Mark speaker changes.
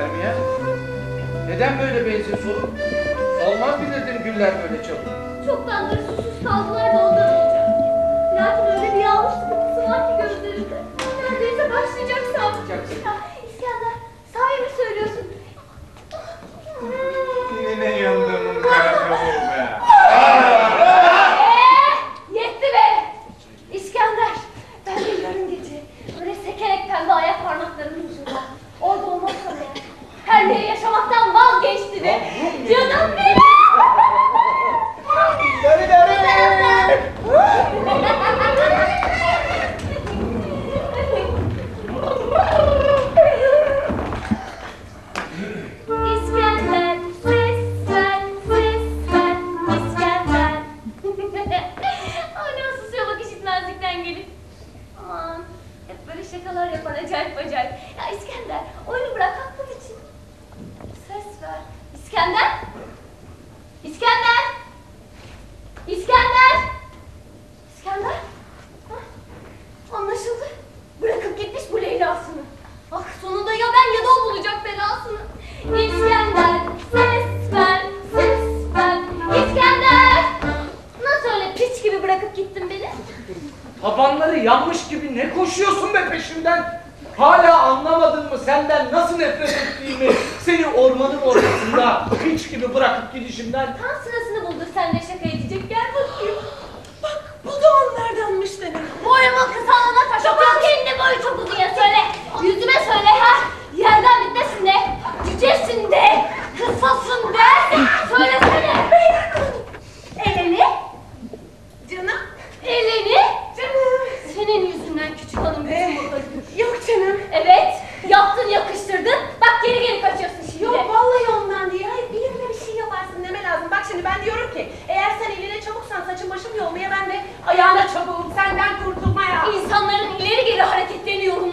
Speaker 1: Ermiye. Neden böyle benzin benziyorsun? Olmaz bilirdim güller böyle çabuk.
Speaker 2: Çoktan hırsızsız kaldılar da ondan önce. Lakin öyle bir yağmur sıkıntısı var ki gözlerinde. Neredeyse başlayacak sanki. Canım benim!
Speaker 3: Deri deri.
Speaker 2: İskender, ses ver, ses ver, İskender. Annem susuyor bak işitmezlikten gelip. Aman, hep böyle şakalar yapar acayip acayip. Ya İskender, oyunu bırak aklım için. Ses ver. İskender? İskender? İskender? Hah, Anlaşıldı. Bırakıp gitmiş bu Leyla'sını. Ah sonunda ya ben ya da o bulacak belasını. İskender ses ver, ses ver. İskender! Nasıl öyle piç gibi bırakıp gittin beni?
Speaker 1: Tabanları yanmış gibi ne koşuyorsun be peşimden? Hala anlamadın mı senden nasıl nefret ettiğimi? Seni ormanın ortasında hiç gibi bırakıp gidişimden.
Speaker 2: Tam sırasını buldu sen de şaka edecek. Gel bakayım.
Speaker 4: Ayağına çabuğum senden kurtulmaya.
Speaker 2: İnsanların ileri geri son